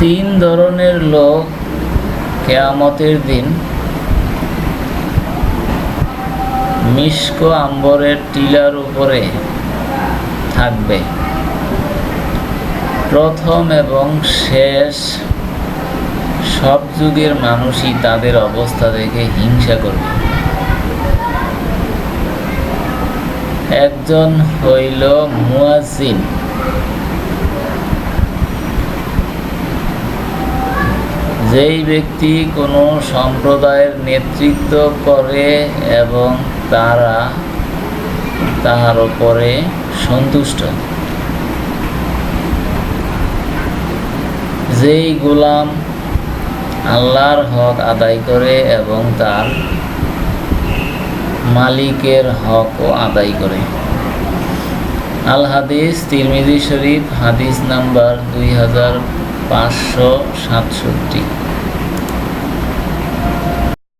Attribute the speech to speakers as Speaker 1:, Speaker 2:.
Speaker 1: তিন ধরনের লোক কেয়ামতের দিন মিষ্ক আম্বরের টিলার উপরে থাকবে। প্রথম এবং শেষ সব যুগের মানুষই তাদের অবস্থা দেখে হিংসা করবে। একজন হইল মুয়াজিন যেই ব্যক্তি কোনো সম্প্রদায়ের নেতৃত্ব করে এবং তারা তাহার উপরে সন্তুষ্ট। যেই গোলাম আল্লাহর হক আদায় করে এবং তার মালিকের হকও আদায় করে। আল হাদিস তিরমিজি শরীফ হাদিস নাম্বার দুই হাজার পাঁচশো সাতষট্টি।